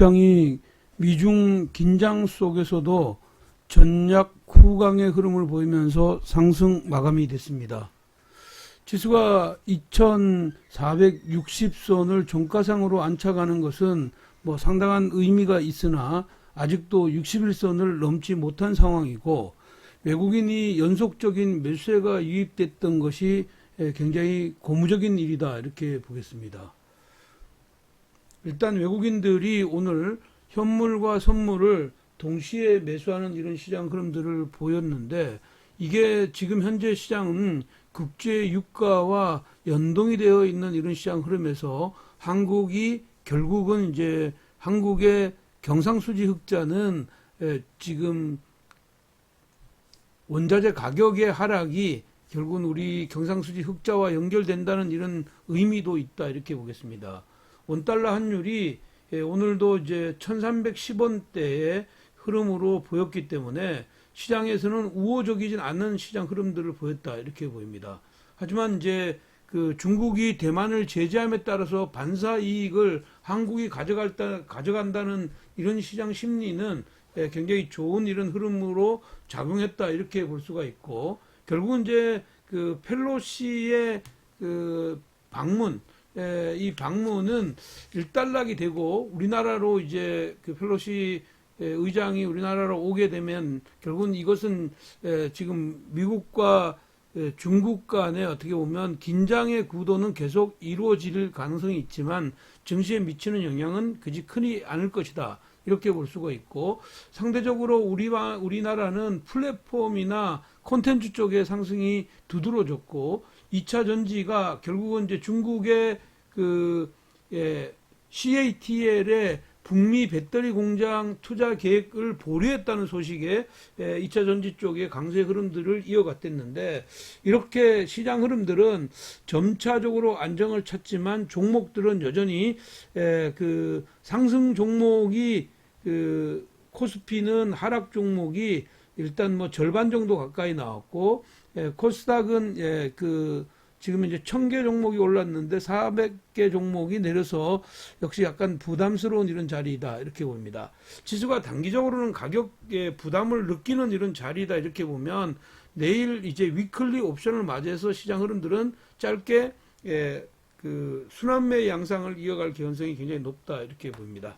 시장이 미중 긴장 속에서도 전약 후강의 흐름을 보이면서 상승 마감이 됐습니다. 지수가 2460선을 종가상으로 안착하는 것은 뭐 상당한 의미가 있으나 아직도 61선을 넘지 못한 상황이고 외국인이 연속적인 매수세가 유입됐던 것이 에, 굉장히 고무적인 일이다 이렇게 보겠습니다. 일단 외국인들이 오늘 현물과 선물을 동시에 매수하는 이런 시장 흐름들을 보였는데 이게 지금 현재 시장은 국제 유가와 연동이 되어 있는 이런 시장 흐름에서 한국이 결국은 이제 한국의 경상수지 흑자는 에, 지금 원자재 가격의 하락이 결국은 우리 경상수지 흑자와 연결된다는 이런 의미도 있다 이렇게 보겠습니다. 원달러 환율이 예, 오늘도 이제 1310원대의 흐름으로 보였기 때문에 시장에서는 우호적이진 않는 시장 흐름들을 보였다 이렇게 보입니다. 하지만 이제 그 중국이 대만을 제재함에 따라서 반사 이익을 한국이 가져갈 다 가져간다는 이런 시장 심리는 예, 굉장히 좋은 이런 흐름으로 작용했다 이렇게 볼 수가 있고 결국은 이제 그 펠로시의 그 방문 에, 이 방문은 일단락이 되고 우리나라로 이제 그 펠로시 에, 의장이 우리나라로 오게 되면 결국은 이것은 에, 지금 미국과 에, 중국 간에 어떻게 보면 긴장의 구도는 계속 이루어질 가능성이 있지만 증시에 미치는 영향은 그지 크지 않을 것이다. 이렇게 볼 수가 있고 상대적으로 우리와 우리나라는 플랫폼이나 콘텐츠 쪽의 상승이 두드러졌고 2차 전지가 결국은 이제 중국의 그 예, CATL의 북미 배터리 공장 투자 계획을 보류했다는 소식에 예, 2차 전지 쪽의 강세 흐름들을 이어갔댔는데 이렇게 시장 흐름들은 점차적으로 안정을 찾지만 종목들은 여전히 예, 그 상승 종목이 그 코스피는 하락 종목이 일단 뭐 절반 정도 가까이 나왔고 예, 코스닥은 예, 그 지금 이제 1000개 종목이 올랐는데 400개 종목이 내려서 역시 약간 부담스러운 이런 자리이다 이렇게 봅니다. 지수가 단기적으로는 가격에 부담을 느끼는 이런 자리다 이렇게 보면 내일 이제 위클리 옵션을 맞이해서 시장 흐름들은 짧게 예, 그 순환매 양상을 이어갈 개연성이 굉장히 높다 이렇게 보입니다.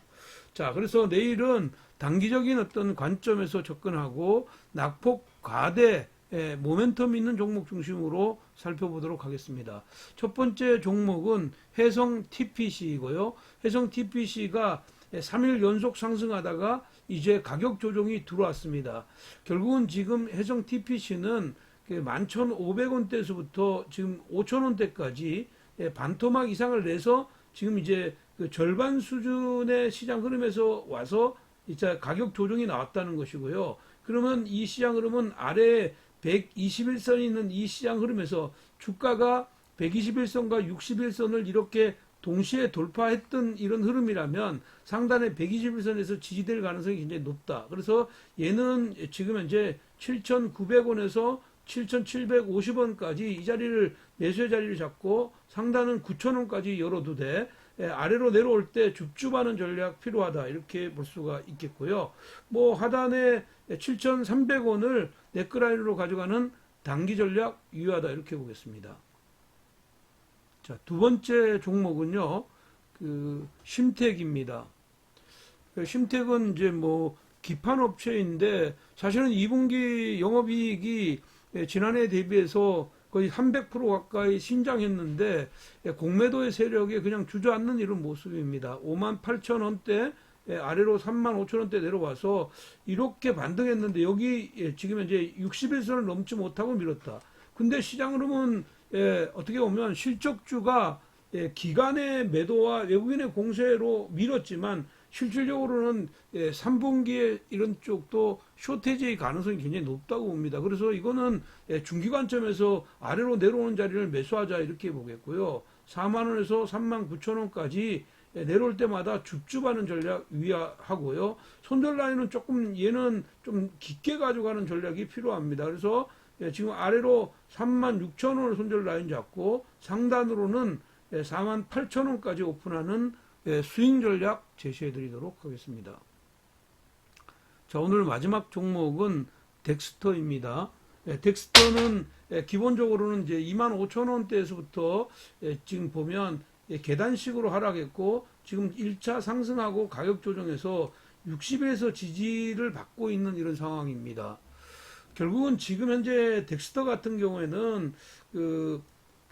자, 그래서 내일은 단기적인 어떤 관점에서 접근하고 낙폭 과대 예, 모멘텀 있는 종목 중심으로 살펴보도록 하겠습니다. 첫 번째 종목은 해성 TPC이고요. 해성 TPC가 3일 연속 상승하다가 이제 가격 조정이 들어왔습니다. 결국은 지금 해성 TPC는 11,500원대에서부터 지금 5,000원대까지 예, 반토막 이상을 내서 지금 이제 그 절반 수준의 시장 흐름에서 와서 이제 가격 조정이 나왔다는 것이고요. 그러면 이 시장 흐름은 아래 121선이 있는 이 시장 흐름에서 주가가 121선과 61선을 이렇게 동시에 돌파했던 이런 흐름이라면 상단의 121선에서 지지될 가능성이 굉장히 높다. 그래서 얘는 지금 현재 7,900원에서 7,750원까지 이 자리를 매수의 자리를 잡고 상단은 9,000원까지 열어도 돼. 예, 아래로 내려올 때 줍줍하는 전략 필요하다 이렇게 볼 수가 있겠고요. 뭐 하단에 7,300원을 네크라인으로 가져가는 단기 전략 유효하다 이렇게 보겠습니다. 자, 두 번째 종목은요. 그 심택입니다. 그 심택은 이제 뭐 기판 업체인데 사실은 2분기 영업이익이 지난해 대비해서 거의 300% 가까이 신장했는데 공매도의 세력에 그냥 주저앉는 이런 모습입니다. 5만 8천 원대 아래로 3만 5천 원대 내려와서 이렇게 반등했는데 여기 지금 현재 61선을 넘지 못하고 밀었다. 근데 시장 흐름은 어떻게 보면 실적주가 기간의 매도와 외국인의 공세로 밀었지만 실질적으로는 3분기에 이런 쪽도 쇼테지의 가능성이 굉장히 높다고 봅니다. 그래서 이거는 중기 관점에서 아래로 내려오는 자리를 매수하자 이렇게 보겠고요. 4만 원에서 3만 9천 원까지 내려올 때마다 줍줍하는 전략 위하고요. 손절 라인은 조금 얘는 좀 깊게 가져가는 전략이 필요합니다. 그래서 지금 아래로 3만 6천 원을 손절 라인 잡고 상단으로는 4만 8천 원까지 오픈하는 예, 스윙 전략 제시해 드리도록 하겠습니다. 자, 오늘 마지막 종목은 덱스터입니다. 예, 덱스터는 예, 기본적으로는 이제 25,000원대에서부터 예, 지금 보면 예, 계단식으로 하락했고 지금 1차 상승하고 가격 조정에서 60에서 지지를 받고 있는 이런 상황입니다. 결국은 지금 현재 덱스터 같은 경우에는 그,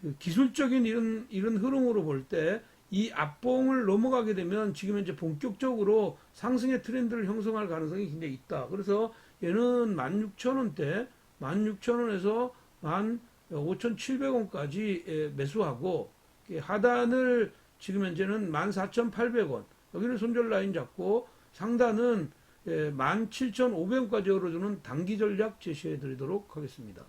그 기술적인 이런 이런 흐름으로 볼 때 이 앞봉을 넘어가게 되면 지금 현재 본격적으로 상승의 트렌드를 형성할 가능성이 굉장히 있다. 그래서 얘는 16,000원대, 16,000원에서 15,700원까지 매수하고 하단을 지금 현재는 14,800원. 여기는 손절 라인 잡고 상단은 17,500원까지 열어주는 단기 전략 제시해 드리도록 하겠습니다.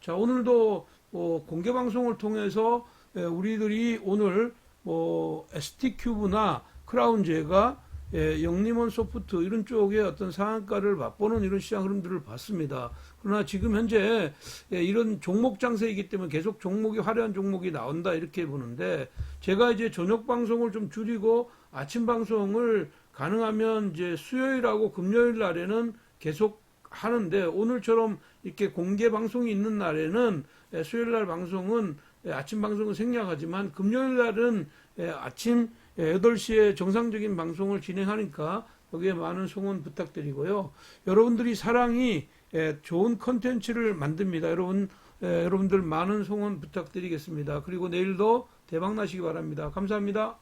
자, 오늘도 어, 공개 방송을 통해서 예, 우리들이 오늘 뭐 ST큐브나 크라운제가 예, 영림원 소프트 이런 쪽의 어떤 상한가를 맛보는 이런 시장 흐름들을 봤습니다. 그러나 지금 현재 예, 이런 종목 장세이기 때문에 계속 종목이 화려한 종목이 나온다 이렇게 보는데 제가 이제 저녁 방송을 좀 줄이고 아침 방송을 가능하면 이제 수요일하고 금요일 날에는 계속 하는데 오늘처럼 이렇게 공개 방송이 있는 날에는 예, 수요일 날 방송은 예, 아침 방송은 생략하지만 금요일 날은 예, 아침 8시에 정상적인 방송을 진행하니까 여기에 많은 송원 부탁드리고요. 여러분들이 사랑이 예, 좋은 컨텐츠를 만듭니다. 여러분 예, 여러분들 많은 송원 부탁드리겠습니다. 그리고 내일도 대박 나시기 바랍니다. 감사합니다.